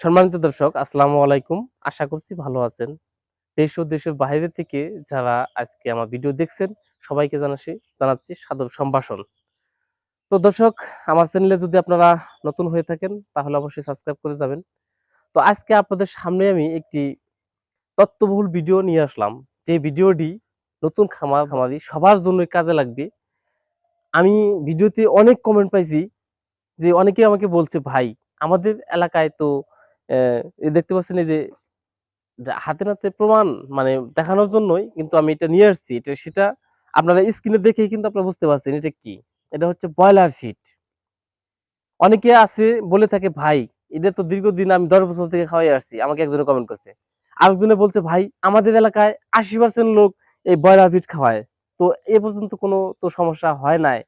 সম্মানিত দর্শক, আসসালামু আলাইকুম। আশা করছি ভালো আছেন। দেশ ও দেশের বাইরে থেকে যারা আজকে আমার ভিডিও দেখছেন, সবাইকে জানাচ্ছি জানাচ্ছি সাদর সম্ভাষণ। তো দর্শক, আমার চ্যানেলে যদি আপনারা নতুন হয়ে থাকেন, তাহলে অবশ্যই সাবস্ক্রাইব করে যাবেন। তো আজকে আপনাদের সামনে আমি একটি তত্ত্ববহুল ভিডিও নিয়ে আসলাম। যে ভিডিওটি নতুন খামার, খামারি সবার জন্য কাজে লাগবে। আমি ভিডিওতে অনেক কমেন্ট পাইছি, যে অনেকে আমাকে বলছে, ভাই, আমাদের এলাকায় তো দেখতে পাচ্ছেন এই যে হাতে নাতে প্রমাণ মানে দেখানোর জন্যই কিন্তু আমি এটা নিয়ে আসছি। এটা সেটা আপনারা স্ক্রিনে দেখেই কিন্তু আপনারা বুঝতে পারছেন এটা কি। এটা হচ্ছে ব্রয়লার ফিট অনেকে আছে, বলে থাকে, ভাই, এটা তো দীর্ঘদিন আমি দশ বছর থেকে খাওয়াই আসছি। আমাকে একজনে কমেন্ট করছে। আরেকজনে বলছে, ভাই, আমাদের এলাকায় আশি পার্সেন্ট লোক এই ব্রয়লার ফিট খাওয়ায়। তো এ পর্যন্ত কোনো, তো সমস্যা হয় নাই।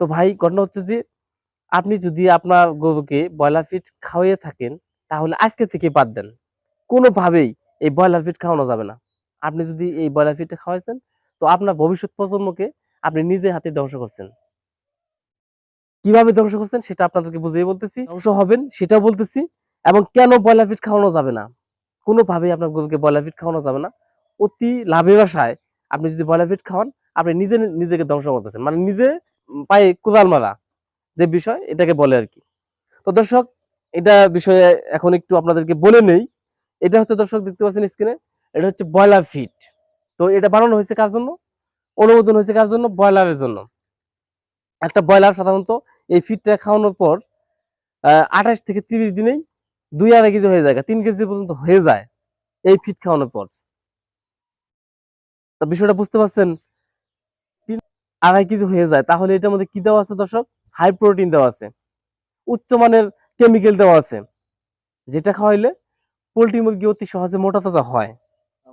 তো ভাই, ঘটনা হচ্ছে যে আপনি যদি আপনার গরুকে ব্রয়লার ফিট খাওয়াইয়ে থাকেন, তাহলে আজকে থেকে বাদ দেন। কোনোভাবেই এই ব্রয়লার ফিট খাওয়ানো যাবে না। আপনি যদি এই ব্রয়লার ফিটটা খাওয়াইছেন, তো আপনার ভবিষ্যৎ প্রজন্মকে আপনি নিজে হাতে ধ্বংস করছেন। কীভাবে ধ্বংস করছেন সেটা আপনাদেরকে বুঝিয়ে বলতেছি। ধ্বংস হবেন সেটাও বলতেছি এবং কেন ব্রয়লার ফিট খাওয়ানো যাবে না? কোনোভাবেই আপনার গরুকে ব্রয়লার ফিট খাওয়ানো যাবে না। অতি লাভের আশায় আপনি যদি ব্রয়লার ফিট খাওয়ান, আপনি নিজে নিজেকে ধ্বংস করতেছেন। মানে নিজে পায়ে কোদাল মারা। যে বিষয়, এটাকে বলে আর কি। তো দর্শক, এটা বিষয়ে এখন একটু আপনাদেরকে বলে নেই। এটা হচ্ছে দর্শক, দেখতে পাচ্ছেন স্ক্রিনে এটা হচ্ছে ব্রয়লার ফিট তো এটা বানানো হয়েছে কার জন্য? অনুমোদন হয়েছে কার জন্য? ব্রয়লারের জন্য। একটা ব্রয়লার সাধারণত এই ফিটটা খাওয়ানোর পর আঠাশ থেকে তিরিশ দিনেই দুই আড়াই কেজি হয়ে যায়, তিন কেজি পর্যন্ত হয়ে যায় এই ফিট খাওয়ানোর পর। তো বিষয়টা বুঝতে পারছেন? তিন আড়াই কেজি হয়ে যায়। তাহলে এটার মধ্যে কি দেওয়া আছে দর্শক? হাই প্রোটিন দেওয়া আছে উচ্চমানের কেমিক্যাল দেওয়া আছে যেটা খাওয়াইলে পোলট্রি মুরগি অতি সহজে মোটা তাজা হয়।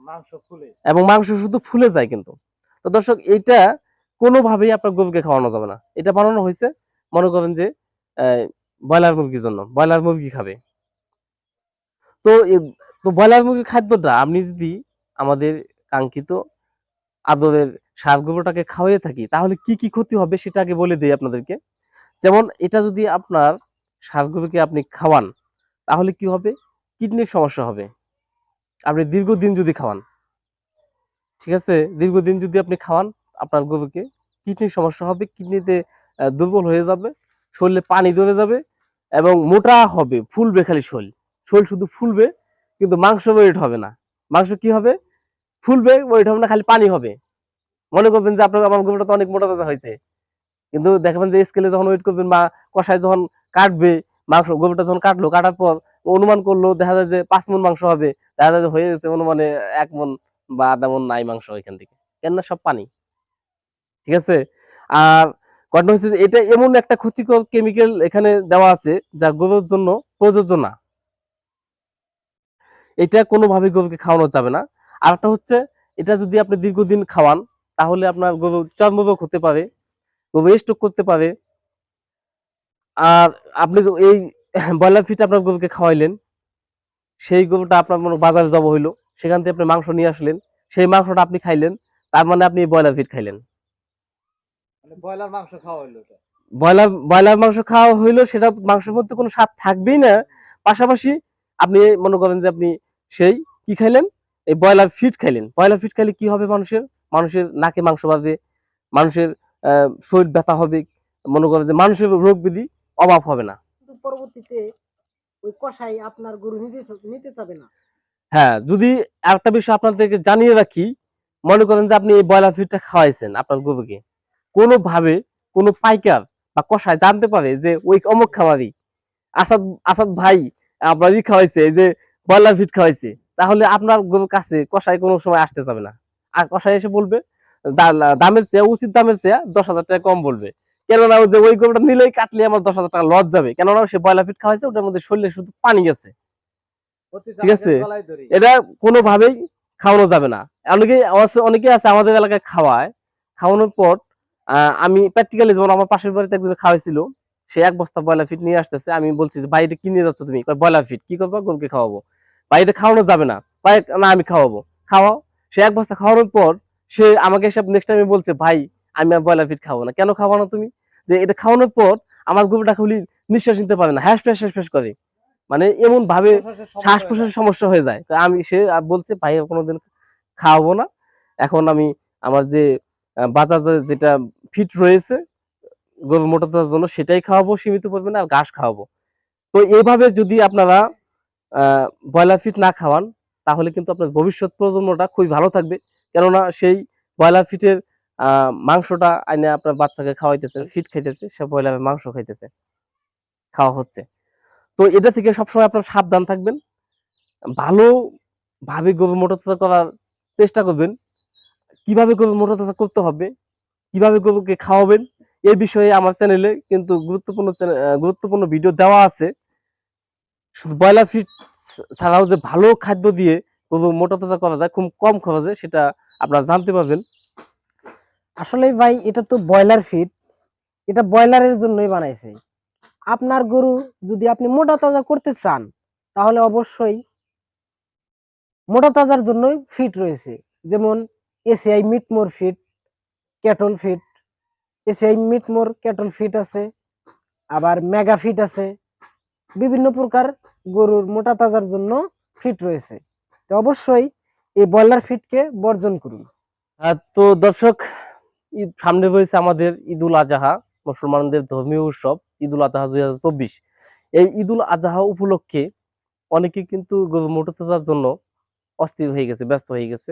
মাংস ফুলে। এবং মাংস শুধু ফুলে যায় কিন্তু। তো দর্শক এটা কোনোভাবেই আপনার গরুকে খাওয়ানো যাবে না। এটা বানানো হয়েছে মনে করেন যে ব্রয়লার মুরগির জন্য। ব্রয়লার মুরগি খাবে। তো তো ব্রয়লার মুরগির খাদ্যটা আপনি যদি আমাদের কাঙ্ক্ষিত আদরের সার গরুটাকে খাওয়াইয়ে থাকি তাহলে কি কি ক্ষতি হবে সেটা আগে বলে দিই আপনাদেরকে। যেমন এটা যদি আপনার গরুকে আপনি খাওয়ান, তাহলে কি হবে? কিডনির সমস্যা হবে। আপনি দীর্ঘদিন যদি খাওয়ান, ঠিক আছে? দীর্ঘদিন যদি আপনি খাওয়ান, আপনার গরুকে কিডনির সমস্যা হবে, কিডনিতে দুর্বল হয়ে যাবে, শরীরে পানি ধরে যাবে এবং মোটা হবে, ফুলবে খালি শরীর। শরীর শুধু ফুলবে, কিন্তু মাংস ওয়েট হবে না। মাংস কি হবে? ফুলবে, ওয়েট হবে না, খালি পানি হবে। মনে করবেন যে আপনার, আমার গরুটা তো অনেক মোটা তাজা হয়েছে। কিন্তু দেখবেন যে স্কেলে যখন ওয়েট করবেন বা কষায় যখন কাটবে, মাংস, গরুটা যখন কাটলো, কাটার পর অনুমান করল, দেখা যায় যে পাঁচ মন মাংস হবে, দেখা যায় হয়ে গেছে অনুমানে এক মন বা আধা মন নাই মাংস ওইখান থেকে। কেননা সব পানি। ঠিক আছে? আর ঘটনা হচ্ছে এটা এমন একটা ক্ষতিকর কেমিক্যাল এখানে দেওয়া আছে যা গরুর জন্য প্রযোজ্য না। এটা কোনোভাবে গরুকে খাওয়ানো যাবে না। আর একটা হচ্ছে, এটা যদি আপনি দীর্ঘদিন খাওয়ান, তাহলে আপনার গরু চর্মরোগ হতে পারে। স্ট্রোক করতে পারে। আর আপনি এই ব্রয়লার ফিট আপনার গরুকে খাওয়াইলেন সেই গরুটা আপনার মনে বাজারে জব হইল সেখান থেকে আপনি মাংস নিয়ে আসলেন সেই মাংসটা আপনি খাইলেন তার মানে আপনি ব্রয়লার ফিট খাইলেন। মানে ব্রয়লার মাংস খাওয়া হইল ব্রয়লার ব্রয়লার মাংস খাওয়া হইল সেটা মাংসের মধ্যে কোনো স্বাদ থাকবেই না। পাশাপাশি আপনি মনে করেন যে আপনি সেই কি খাইলেন? এই ব্রয়লার ফিট খাইলেন। ব্রয়লার ফিট খাইলে কি হবে মানুষের? মানুষের নাকে মাংস বাঁধবে মানুষের শরীর ব্যথা হবে মনে করেন যে মানুষের রোগ ব্যাধি অভাব হবে না। পরবর্তীতে ওই কষাই আপনার গরু নিতে নিতে চাবে না। হ্যাঁ যদি আরেকটা বিষয় আপনাদেরকে জানিয়ে রাখি মনে করেন যে আপনি এই ব্রয়লার ফিডটা খাওয়াইছেন আপনার গরুকে কোনোভাবে কোনো পাইকার বা কষাই জানতে পারে যে ওই অমুক খামারি আসাদ আসাদ ভাই আপনারই খাওয়াইছে এই যে ব্রয়লার ফিড খাওয়াইছে তাহলে আপনার গরুর কাছে কষাই কোনো সময় আসতে যাবে না। আর কষাই এসে বলবে দামের চেয়ে উচিত দামের চেয়ে দশ হাজার টাকা কম বলবে। কেননা ওই যে ওই গরুটা নিলেই কাটলে আমার দশ হাজার টাকা লস যাবে। কেননা সে ব্রয়লার ফিড খাওয়াইছে ওটার মধ্যে শরীরে শুধু পানি গেছে। ঠিক আছে। এটা কোনোভাবেই খাওয়ানো যাবে না। অনেকে অনেকে আছে আমাদের এলাকায় খাওয়ায়। খাওয়ানোর পর আমি প্র্যাকটিক্যালি যেমন আমার পাশের বাড়িতে একজন খাওয়াইছিল সে এক বস্তা ব্রয়লার ফিট নিয়ে আসতেছে। আমি বলছি যে ভাই এটা কি নিয়ে যাচ্ছ তুমি? ব্রয়লার ফিট কি করব? গরুকে খাওয়াবো। ভাই এটা খাওয়ানো যাবে না। ভাই না আমি খাওয়াবো। খাওয়াও। সে এক বস্তা খাওয়ানোর পর সে আমাকে সব নেক্সট টাইমে বলছে ভাই আমি আর ব্রয়লার ফিট খাব না। কেন খাওয়ানো তুমি? যে এটা খাওয়ানোর পর আমার গরুটা খুলি নিঃশ্বাস নিতে পারে না। হ্যাস ফ্যাস হ্যাস ফ্যাস করে। মানে এমন ভাবে হয়ে প্রশ্বাসের সমস্যা হয়ে যায়। তো আমি সে আর বলছে ভাই কোনোদিন খাওয়াবো না। এখন আমি আমার যে বাজারে যেটা ফিট রয়েছে গরু মোটাতার জন্য সেটাই খাওয়াবো সীমিত পরিমাণে আর ঘাস খাওয়াবো। তো এইভাবে যদি আপনারা ব্রয়লার ফিট না খাওয়ান তাহলে কিন্তু আপনার ভবিষ্যৎ প্রজন্মটা খুবই ভালো থাকবে। কেননা সেই ব্রয়লার ফিটের মাংসটা আইনে আপনার বাচ্চাকে খাওয়াইতেছে, ফিট খাইতেছে, সে ব্রয়লারের মাংস খাইতেছে, খাওয়া হচ্ছে। তো এটা থেকে সবসময় আপনার সাবধান থাকবেন, ভালো ভাবে গরু মোটাতাজা করার চেষ্টা করবেন, কীভাবে গরু মোটাতাজা করতে হবে, কীভাবে গরুকে খাওয়াবেন এই বিষয়ে আমার চ্যানেলে কিন্তু গুরুত্বপূর্ণ গুরুত্বপূর্ণ ভিডিও দেওয়া আছে। শুধু ব্রয়লার ফিট ছাড়াও যে ভালো খাদ্য দিয়ে গরু মোটাতাজা করা যায়, খুব কম খরচে, সেটা আপনারা জানতে পারবেন। আসলে ভাই, এটা তো ব্রয়লার ফিড এটা ব্রয়লারের জন্যই বানাইছে। আপনার গরু যদি আপনি মোটা তাজা করতে চান, তাহলে অবশ্যই মোটা তাজার জন্যই ফিট রয়েছে। যেমন ACI Meatmore feed cattle feed ACI Meatmore cattle feed আছে, আবার মেগা ফিট আছে। বিভিন্ন প্রকার গরুর মোটা তাজার জন্য ফিট রয়েছে। তো অবশ্যই এই ব্রয়লার ফিটকে বর্জন করুন। তো দর্শক, ঈদ সামনে রয়েছে আমাদের ঈদুল আজহা, মুসলমানদের ধর্মীয় উৎসব, ঈদুল আজহা দুই হাজার চব্বিশ। এই ঈদুল আজহা উপলক্ষে অনেকে কিন্তু গরু মোটরতাজার জন্য অস্থির হয়ে গেছে, ব্যস্ত হয়ে গেছে।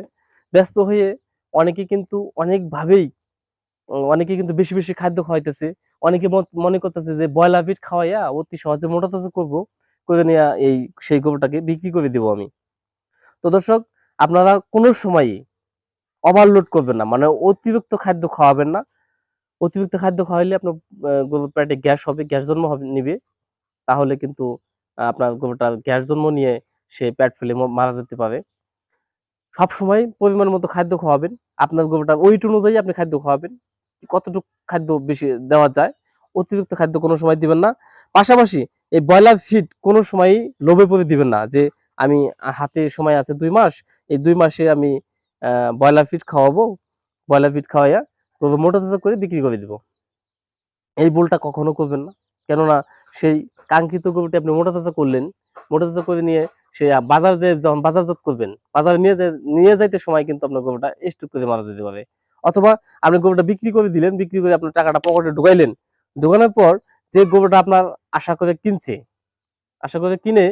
ব্যস্ত হয়ে অনেকে কিন্তু অনেকভাবেই, অনেকে কিন্তু বেশি বেশি খাদ্য খাওয়াইতেছে। অনেকে মনে করতেছে যে ব্রয়লার ফিট খাওয়াইয়া অতি সহজে মোটরতাজা করব, করে নিয়ে এই সেই গরুটাকে বিক্রি করে দিব আমি। তো দর্শক, আপনারা কোনো সময়ই ওভারলোড করবেন না। মানে অতিরিক্ত খাদ্য খাওয়াবেন না। অতিরিক্ত খাদ্য খাওয়াইলে আপনার গরুর পেটে গ্যাস হবে, গ্যাস জন্ম হবে, নিবে। তাহলে কিন্তু আপনার গরুটার গ্যাস জন্ম নিয়ে সে পেট ফেলে মারা যেতে পারে। সব সময় পরিমাণ মতো খাদ্য খাওয়াবেন। আপনার গরুটার ওইট অনুযায়ী আপনি খাদ্য খাওয়াবেন। কতটুকু খাদ্য বেশি দেওয়া যায়, অতিরিক্ত খাদ্য কোনো সময় দিবেন না। পাশাপাশি এই ব্রয়লার ফিড কোনো সময়ই লোভে পড়ে দিবেন না। যে আমি হাতে সময় আছে দুই মাস, এই দুই মাসে আমি ব্রয়লার ফিট খাওয়াবো। ব্রয়লার ফিট খাওয়াইয়া মোটা তাজা করে বিক্রি করে দিব। এই ভুলটা কখনো করবেন না। কেননা সেই কাঙ্ক্ষিত গরুটি আপনি মোটা তাজা করলেন, মোটা তাজা করে নিয়ে সে বাজার যে যখন বাজারজাত করবেন, বাজারে নিয়ে যায় নিয়ে যাইতে সময় কিন্তু আপনার গরুটা স্টক করে মারা যেতে পারে। অথবা আপনি গরুটা বিক্রি করে দিলেন, বিক্রি করে আপনার টাকাটা পকেটে ঢুকাইলেন। ঢুকানোর পর যে গরুটা আপনার আশা করে কিনছে, আশা করে কিনে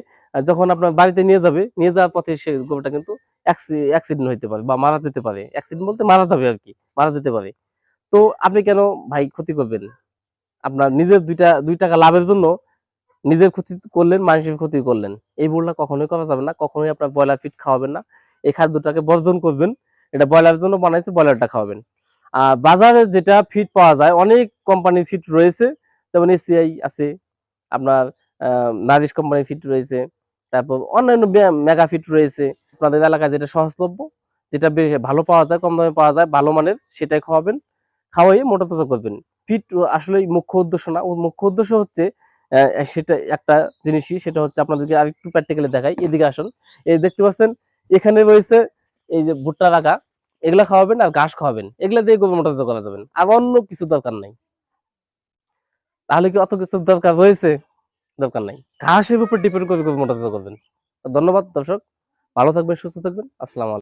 যখন আপনার বাড়িতে নিয়ে যাবে, নিয়ে যাওয়ার পথে সে গরুটা কিন্তু অ্যাক্সিডেন্ট হইতে পারে বা মারা যেতে পারে। অ্যাক্সিডেন্ট বলতে মারা যাবে আর কি, মারা যেতে পারে। তো আপনি কেন ভাই ক্ষতি করবেন? আপনার নিজের দুইটা, দুই টাকা লাভের জন্য নিজের ক্ষতি করলেন, মানুষের ক্ষতি করলেন। এই ভুলটা কখনোই করা যাবে না, কখনোই আপনার ব্রয়লার ফিট খাওয়াবেন না। এই খাদ্যটাকে বর্জন করবেন, এটা ব্রয়লারের জন্য বানাইছে, ব্রয়লারটা খাওয়াবেন। আর বাজারে যেটা ফিট পাওয়া যায়, অনেক কোম্পানির ফিট রয়েছে, যেমন এসিআই আছে, আপনার নারিশ কোম্পানির ফিট রয়েছে তারপর অন্যান্য মেগা ফিট রয়েছে। আপনাদের এলাকায় যেটা সহজলভ্য, যেটা বেশ ভালো পাওয়া যায়, কম দামে পাওয়া যায়, ভালো মানের, সেটাই খাওয়াবেন খাওয়াই মোটা তাজা করবেন। ফিট আসলে মুখ্য উদ্দেশ্য না। মুখ্য উদ্দেশ্য হচ্ছে সেটা একটা জিনিসই, সেটা হচ্ছে আপনাদেরকে আরেকটু প্র্যাকটিক্যালি দেখাই। এদিকে আসুন। এই দেখতে পাচ্ছেন, এখানে রয়েছে এই যে ভুট্টা রাখা এগুলা খাওয়াবেন আর ঘাস খাওয়াবেন। এগুলা দিয়ে গরু মোটা করা যাবেন আর অন্য কিছু দরকার নাই। তাহলে কি অত কিছু দরকার রয়েছে? দরকার নাই। ঘাসের উপর ডিপেন্ড করে মোটা করবেন। ধন্যবাদ দর্শক, ভালো থাকবেন, সুস্থ থাকবেন, আসসালাম